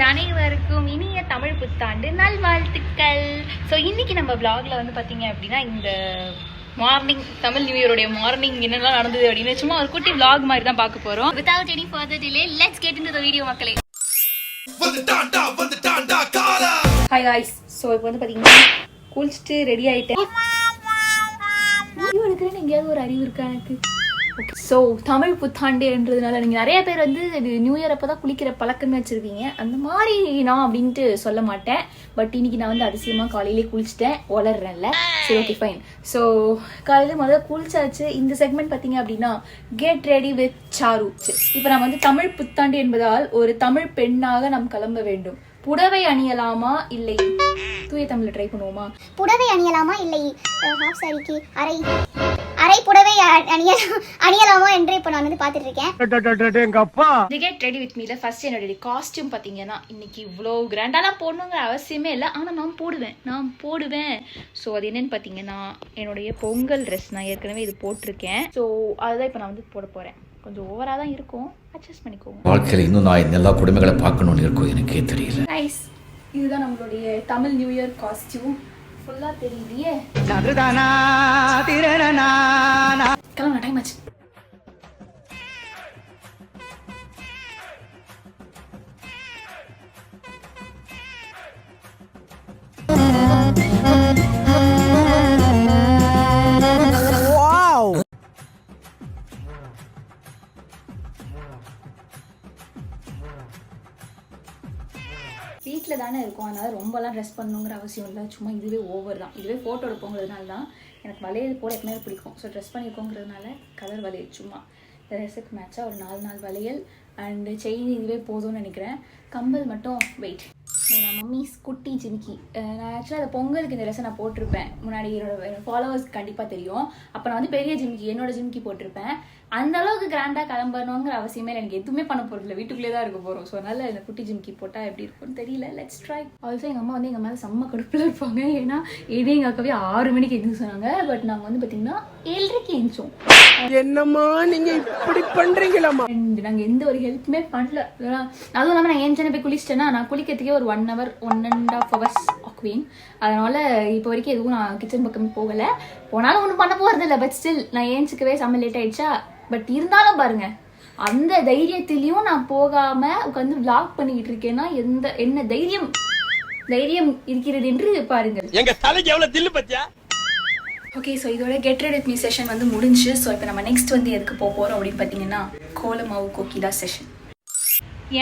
குட்டீஸ் அனைவருக்கும் இனிய தமிழ் புத்தாண்டு நல்வாழ்த்துக்கள். ஸோ இன்னைக்கு நம்ம vlogல வந்து பார்த்தீங்க அப்படின்னா இந்த மார்னிங் தமிழ் நியூ இயருடைய மார்னிங் என்னெல்லாம் நடந்தது அப்படின்னு சும்மா ஒரு குட்டி vlog மாதிரி தான் பார்க்க போகிறோம் without any further delay let's get in video மக்களே. ஹாய் காய்ஸ் ஸோ இப்போ வந்து பார்த்தீங்கன்னா குளிச்சுட்டு ரெடி ஆகிட்டேன் எடுக்கிறேன்னு எங்கேயாவது ஒரு அறிவு இருக்கா எனக்கு? ஓகே ஸோ தமிழ் புத்தாண்டுன்றதுனால நீங்கள் நிறைய பேர் வந்து இது நியூ இயர் அப்போ தான் குளிக்கிற பழக்கமே வச்சுருப்பீங்க அந்த மாதிரி நான் அப்படின்ட்டு சொல்ல மாட்டேன். பட் இன்னைக்கு நான் வந்து அதிசயமாக காலையிலே குளிச்சிட்டேன். வளர்றேன்ல சரி ஓகே ஃபைன் ஸோ காலையில் முதல்ல குளிச்சாச்சு. இந்த செக்மெண்ட் பார்த்தீங்க அப்படின்னா கெட் ரெடி வித் சாரு இப்போ நம்ம வந்து தமிழ் புத்தாண்டு என்பதால் ஒரு தமிழ் பெண்ணாக நாம் கிளம்ப வேண்டும். புடவை அணியலாமா? இல்லை. தூய தமிழ்ல ட்ரை பண்ணுவோமா? புடவை அணியலாமா? இல்லை. ஹாஃப் சாரிக்கு அரை. அரை புடவை அணிய அணியலாமா என்று இப்போ நான் வந்து பார்த்துட்டு இருக்கேன் தி கெட் ரெடி வித் மீல ஃபர்ஸ்ட் என்னோட காஸ்டியூம் பார்த்தீங்கன்னா இன்னைக்கு இவ்வளோ கிராண்டாலாம் போடணுங்கிற அவசியமே இல்லை. ஆனால் நான் போடுவேன். நான் போடுவேன். ஸோ அது என்னன்னு பார்த்தீங்கன்னா என்னுடைய பொங்கல் ட்ரெஸ் நான் ஏற்கனவே இது போட்டிருக்கேன். ஸோ அதுதான் இப்போ நான் வந்து போட போகிறேன் கொஞ்சம் ஓவராக தான் இருக்கும். அட்ஜஸ்ட் பண்ணிக்கோங்க. வாழ்க்கையில் இன்னும் நான் இந்த எல்லா குடும்பங்களை பார்க்கணும்னு இருக்கும் எனக்கே தெரியல. நைஸ் இதுதான் நம்மளுடைய தமிழ் நியூ இயர் காஸ்டியூம் ஃபுல்லாக தெரியலையே கிளம்புன டைம் ஆச்சு. வீட்டில் தானே இருக்கும். அதனால் ரொம்பலாம் ட்ரெஸ் பண்ணணுங்கிற அவசியம் இல்லை. சும்மா இதுவே ஓவர் தான். இதுவே ஃபோட்டோ எடுப்போங்கிறதுனால தான் எனக்கு வளையல் போட எப்பவுமே பிடிக்கும். ஸோ ட்ரெஸ் பண்ணியிருக்கோங்கிறதுனால கலர் வளையல் சும்மா. ட்ரெஸ்ஸுக்கு மேட்சாக ஒரு நாலு நாள் வளையல் அண்டு செயின் இதுவே போதும்னு நினைக்கிறேன். கம்பல் மட்டும் வெயிட் என் மம்மிஸ் குட்டி ஜிமிக்கி. நான் ஆக்சுவலாக அந்த பொங்கலுக்கு இந்த ட்ரெஸ்ஸை நான் போட்டிருப்பேன். முன்னாடி என்னோட ஃபாலோவர்ஸ் கண்டிப்பாக தெரியும். அப்போ நான் வந்து பெரிய ஜிமிக்கி என்னோட ஜிமிக்கி போட்டிருப்பேன். அந்த அளவுக்கு கிராண்டாக கிளம்பணுங்கிற அவசியமே எனக்கு எதுவுமே பண்ண போகிறதில்ல வீட்டுக்குள்ளே தான் இருக்க போகிறோம் ஸோ அதனால் இந்த குட்டி ஜிமிக்கி போட்டால் எப்படி இருக்கும்னு தெரியல. லெட்ஸ் ட்ரை ஆல்சோ எங்கள் அம்மா வந்து எங்கள் மேலே செம்ம கடுப்பில் இருப்பாங்க. ஏன்னா இதே எங்கள் அக்காவே ஆறு மணிக்கு எதுவும் சொன்னாங்க பட் நாங்கள் வந்து பார்த்திங்கன்னா ஏழரைக்கு எழுந்தோம் என்னம்மா நீங்க இப்படி பண்றீங்களாம்மா? அண்ட் நாங்கள் எந்த ஒரு ஹெல்ப்புமே பண்ணல. அதுவும் இல்லாமல் நான் ஏஞ்சனே போய் குளிச்சிட்டேன்னா நான் குளிக்கிறதுக்கே ஒரு one hour one and half hours ஆக்குவேன். அதனால இப்போ வரைக்கும் எதுவும் நான் கிச்சன் பக்கம் போகலை. போனாலும் ஒன்றும் பண்ண போகிறது இல்லை பட் ஸ்டில் நான் ஏஞ்சிக்கவே செம்ம லேட் ஆயிடுச்சா? பட் இருந்தாலும் பாருங்க அந்த தைரியத்திலையும் நான் போகாம உட்காந்து vlog பண்ணிக்கிட்டு இருக்கேன்னா எந்த என்ன தைரியம் தைரியம் இருக்கிறது என்று பாருங்கள். எங்க தலைக்கு எவ்வளவு தில்லு பத்தியா? ஓகே ஸோ இதோட கெட் ரெட் மீ செஷன் வந்து முடிஞ்சு ஸோ இப்போ நம்ம நெக்ஸ்ட் வந்து எதுக்கு போக போகிறோம் அப்படின்னு பார்த்தீங்கன்னா கோலமாவு கோகிலா செஷன்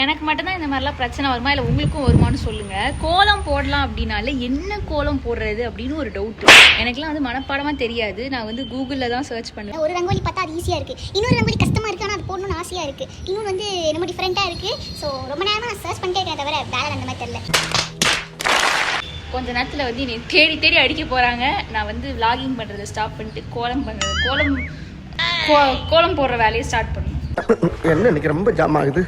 எனக்கு மட்டும்தான் இந்த மாதிரிலாம் பிரச்சனை வருமா? இல்லை உங்களுக்கும் வருமானு சொல்லுங்க. கோலம் போடலாம் அப்படின்னாலே என்ன கோலம் போடுறது அப்படின்னு ஒரு டவுட் எனக்குலாம் வந்து மனப்பாடமாக தெரியாது. நான் வந்து கூகுளில் தான் சர்ச் பண்ணேன். ஒரு ரங்கோலி பார்த்தா அது ஈஸியாக இருக்குது இன்னொரு ரங்கோலி கஷ்டமாக இருக்குது ஆனால் அது போடணும்னு ஆசையாக இருக்குது இன்னொன்று வந்து ரொம்ப டிஃப்ரெண்ட்டாக இருக்குது ஸோ ரொம்ப நேரமாக நான் சர்ச் பண்ணிட்டே இருக்கேன் தவிர வேலை அந்த மாதிரி தெரில கொஞ்ச நேரத்தில் வந்து என்னை தேடி தேடி அடிக்க போகிறாங்க நான் வந்து vlogging பண்ணுறதை ஸ்டாப் பண்ணிட்டு கோலம் பண்ணுறது கோலம் கோ- கோலம் போடுற வேலையை ஸ்டார்ட் பண்ணணும். என்ன இன்னைக்கு ரொம்ப ஜாம் ஆகுது?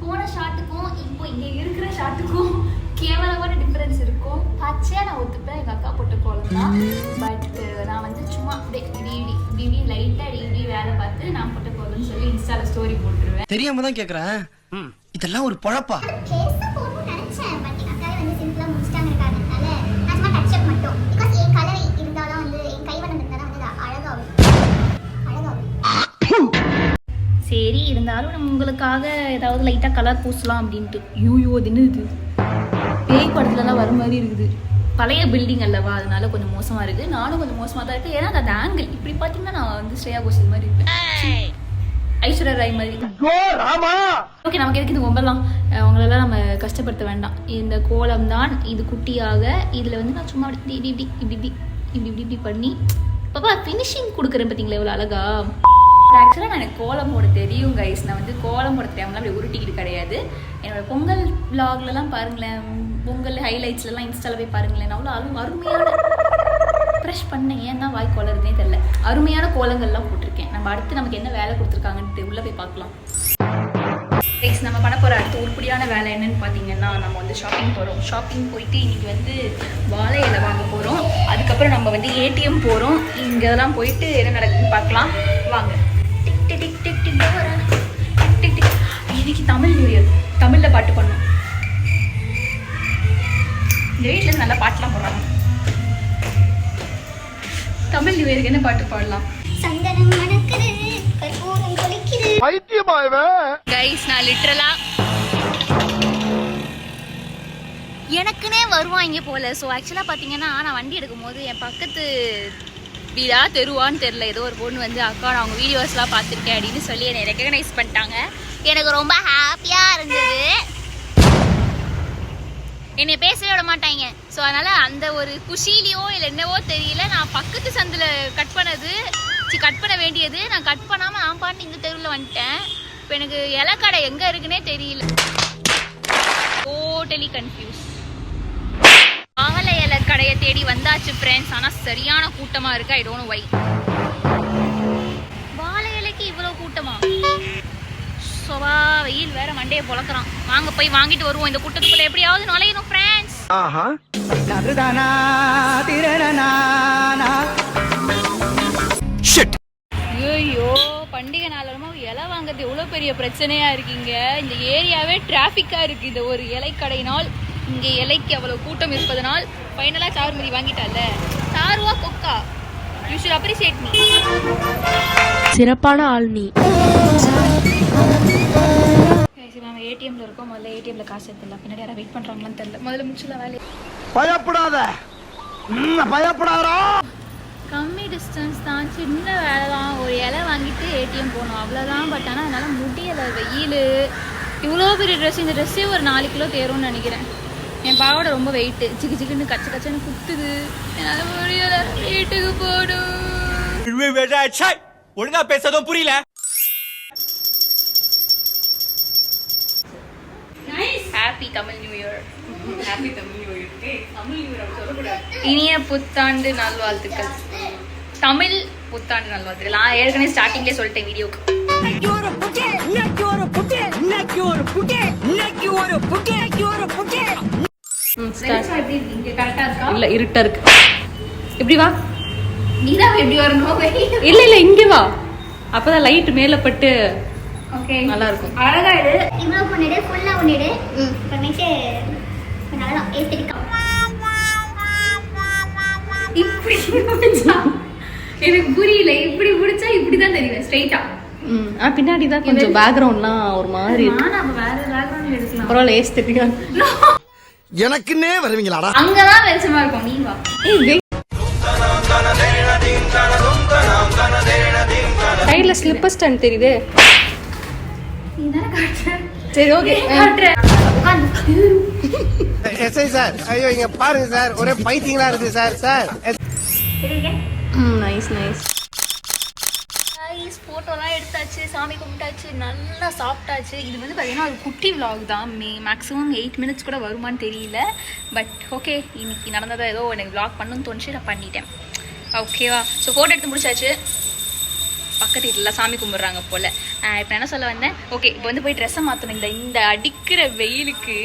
போன ஷாட்டுக்கும் இப்போ இங்க இருக்கிற ஷாட்டுக்கும் கேவலமான டிஃபரன்ஸ் இருக்கும். பச்சையா நான் ஒத்துப்பேன் எங்க அக்கா போட்ட கோலம் தான். பட் நான் வந்து சும்மா அப்படியே இப்படி இப்படி இப்படி இப்படி வேலை பார்த்து நான் போட்ட கோலம்னு சொல்லி இன்ஸ்டால ஸ்டோரி போட்டுருவேன். தெரியாம தான் கேக்குறேன். ம், இதெல்லாம் ஒரு பழப்பா? சரி இருந்தாலும் நம்ம உங்களுக்காக ஏதாவது லைட்டா கலர் பூசலாம் அப்படின்ட்டு. யூயோ அது என்ன இது? பேய் படத்துலலாம் வர மாதிரி இருக்குது. பழைய பில்டிங் அல்லவா? அதனால கொஞ்சம் மோசமா இருக்கு. நானும் கொஞ்சம் மோசமா தான் இருக்கு. ஏன்னா அது ஆங்கிள் இப்படி பார்த்தீங்கன்னா நான் வந்து ஸ்ரேயா கோஷல் மாதிரி இருப்பேன். ஐஸ்வர்யா ராய் மாதிரி. ஓகே நமக்கு எதுக்கு இது ரொம்பலாம் அவங்களெல்லாம் நம்ம கஷ்டப்படுத்த வேண்டாம். இந்த கோலம் தான் இது குட்டியாக இதில் வந்து நான் சும்மா இப்படி இப்படி இப்படி இப்படி இப்படி இப்படி இப்படி பண்ணி பாப்பா ஃபினிஷிங் கொடுக்குறேன் பார்த்தீங்களா எவ்வளோ அழகா? ஆக்சுவலாக நான் எனக்கு கோலம் போட தெரியும் கைஸ் நான் வந்து கோலம் போட தெரியாமலாம் அப்படி உருட்டிக்கிட்டு கிடையாது. என்னோட பொங்கல் vlogலலாம் பாருங்களேன் பொங்கல் ஹைலைட்ஸ்லலாம் இன்ஸ்டால போய் பாருங்களேன் அவ்வளோ அரு அருமையான ப்ரெஷ் பண்ண ஏன் தான் வாய் கோலருதுனே தெரில அருமையான கோலங்கள்லாம் போட்டிருக்கேன். நம்ம அடுத்து நமக்கு என்ன வேலை கொடுத்துருக்காங்கன்ட்டு உள்ளே போய் பார்க்கலாம். நெக்ஸ்ட் நம்ம பண்ண போகிற அடுத்த உருப்படியான வேலை என்னன்னு பார்த்தீங்கன்னா நம்ம வந்து ஷாப்பிங் போகிறோம் ஷாப்பிங் போயிட்டு இன்றைக்கி வந்து வாழை இலை வாங்க போகிறோம் அதுக்கப்புறம் நம்ம வந்து ஏடிஎம் போகிறோம் இங்கெல்லாம் போயிட்டு என்ன நடக்குதுன்னு பார்க்கலாம். வாங்க. Tick tick tick tick tick tick tick இன்னைக்கு தமிழ் நியூ இயர் தமிழில் பாட்டு பண்ணோம் பாடலாம். சந்தனம் மணக்குது கற்பூரம் கொலிக்குது பைத்தியமா கைஸ் நான் எனக்குனே வருவாங்க போல. ஸோ ஆக்சுவலாக பார்த்தீங்கன்னா நான் வண்டி எடுக்கும்போது என் பக்கத்து வீடா தெருவான்னு தெரில ஏதோ ஒரு பொண்ணு வந்து அக்கா நான் அவங்க வீடியோஸ்லாம் பார்த்துருக்கேன் அப்படின்னு சொல்லி என்னை ரெக்கக்னைஸ் பண்ணிட்டாங்க. எனக்கு ரொம்ப ஹாப்பியாக இருந்தது. என்னை பேசவே விட மாட்டாங்க. ஸோ அதனால் அந்த ஒரு குஷிலையோ இல்லை என்னவோ தெரியல. நான் பக்கத்து சந்தில் கட் பண்ணது சி கட் பண்ண வேண்டியது நான் கட் பண்ணாமல் நான் பாட்டு இந்த தெருவில் வந்துட்டேன். இப்போ எனக்கு இலக்கடை எங்கே இருக்குன்னே தெரியல. டோட்டலி கன்ஃபியூஸ் வாழை இலை கடையை தேடி வந்தாச்சு ஃப்ரெண்ட்ஸ் ஆனால் சரியான கூட்டமாக இருக்குது ஐ டோன்ட் ஒய் சோவா வெயில் வேற மண்டையை பொழக்கிறான் வாங்க போய் வாங்கிட்டு வருவோம். இந்த கூட்டத்துக்குள்ள எப்படியாவது நுழையணும் ஃப்ரெண்ட்ஸ் ஆஹா. ஐயோ பண்டிகை நாளமா இலை வாங்குறது எவ்வளோ பெரிய பிரச்சனையா இருக்கீங்க? இந்த ஏரியாவே டிராஃபிக்கா இருக்கு இந்த ஒரு இலை கடையினால் இங்க இலைக்கு அவ்வளவு கூட்டம் இருப்பதனால் ஃபைனலா சாருமதி வாங்கிட்டால. சாருவா கொக்கா. யூ ஷுட் அப்ரிசியேட் மீ சிறப்பான ஆள் நீ நம்ம ஏடிஎம்ல இருக்கோம். முதல்ல ஏடிஎம்ல காசு எடுத்துடலாம். பின்னாடி யாராவது வெயிட் பண்றாங்களான்னு தெரியல. முதல்ல முடிச்சுல வேலையை. பயப்படாத. கம்மி டிஸ்டன்ஸ் தான். சின்ன வேலை தான். ஒரு இலை வாங்கிட்டு ஏடிஎம் போகணும். அவ்வளோதான் பட் ஆனால் என்னால் முடியலை. வெயில். இவ்வளோ பெரிய ட்ரெஸ் இந்த ட்ரெஸ்ஸே ஒரு நாலு கிலோ தேரும்னு நினைக்கிறேன். என் பாவோட ரொம்ப வெயிட்டு சிக்கு சிக்குன்னு கச்ச கச்சன்னு குத்துது. என்னால் முடியலை. வீட்டுக்கு போடும் ஒழுங்கா பேசதும் புரியல. Happy Tamil new year happy Tamil new year Tamil new year சொல்லக்கூடாது. இனிய புத்தாண்டு நல்வாழ்த்துக்கள். தமிழ் புத்தாண்டு நல்வாழ்த்துக்கள். நான் ஏற்கனவே ஸ்டார்டிங்லேயே சொல்லிட்டேன் வீடியோக்கு. இல்ல இருட்டா இருக்கு. இப்படி வா. நீதான் எப்படி வரணும்? இல்ல இல்ல இங்க வா. அப்பதான் லைட் மேல பட்டு ஓகே. நல்லா இருக்கும் அழகா இது இவ்வளோ பண்ணிடு ஃபுல்லாக பண்ணிடு அப்புறமேட்டு நல்லா ஏற்றிருக்கோம் இப்படி முடிச்சா எனக்கு புரியல. இப்படி முடிச்சா இப்படிதான் தெரியும் ஸ்ட்ரைட்டா ம். ஆ பின்னாடி தான் கொஞ்சம் பேக்ரவுண்ட்லாம் ஒரு மாதிரி இருக்கு. நானும் அப்ப வேற பேக்ரவுண்ட் எடுக்கலாம். பரவாயில்ல ஏஸ் தெரியும் எனக்குன்னே வருவீங்களாடா? அங்கதான் வெளிச்சமா இருக்கும் நீ வா. சைடுல ஸ்லிப்பர் ஸ்டாண்ட் தெரியுது. சரி ஓகே எஸ்ஐ சார். ஐயோ இங்க பாருங்க சார். ஒரே பைத்தியங்களா இருக்கு சார் சார். ம் நைஸ் நைஸ் ஃபோட்டோலாம் எடுத்தாச்சு சாமி கும்பிட்டாச்சு நல்லா சாப்பிட்டாச்சு. இது வந்து பார்த்தீங்கன்னா ஒரு குட்டி vlog தான். மே மேக்ஸிமம் எயிட் மினிட்ஸ் கூட வருமான்னு தெரியல. பட் ஓகே இன்னைக்கு நடந்ததை ஏதோ எனக்கு vlog பண்ணணும்னு தோணுச்சு நான் பண்ணிட்டேன். ஓகேவா ஸோ ஃபோட்டோ எடுத்து முடிச்சாச்சு. பக்கத்து வீட்டில் சாமி கும்பிட்றாங்க போல். இப்போ என்ன சொல்ல வந்தேன்? ஓகே இப்போ வந்து போய் ட்ரெஸ்ஸை மாற்றணும் இந்த இந்த அடிக்கிற வெயிலுக்கு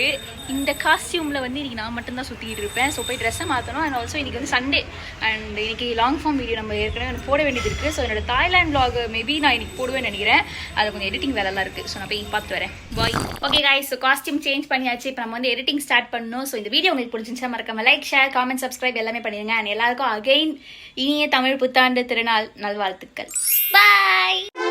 இந்த காஸ்டியூமில் வந்து இன்றைக்கி நான் மட்டும்தான் சுற்றிக்கிட்டு இருப்பேன். ஸோ போய் ட்ரெஸ்ஸை மாற்றணும் அண்ட் ஆல்சோ இன்னைக்கு வந்து சண்டே அண்ட் இன்னைக்கு லாங் ஃபார்ம் வீடியோ நம்ம ஏற்கனவே எனக்கு போட வேண்டியது இருக்குது ஸோ என்னோட தாய்லாண்ட் வ்ளாக் மேபி நான் இன்னைக்கு போடுவேன்னு நினைக்கிறேன். அது கொஞ்சம் எடிட்டிங் வேலைலாம் இருக்குது ஸோ நான் போய் பார்த்து வரேன். Bye okay guy so costume change பண்ணியாச்சு. இப்போ நம்ம வந்து எடிட்டிங் ஸ்டார்ட் பண்ணணும். ஸோ இந்த வீடியோ உங்களுக்கு பிடிச்சிருந்துச்சா மறக்காம லைக் ஷேர் காமெண்ட் சப்ஸ்கிரைப் எல்லாமே பண்ணிடுங்க. அண்ட் எல்லாருக்கும் அகைன் இனிய தமிழ் புத்தாண்டு திருநாள் நல்வாழ்த்துக்கள். பாய் Bye!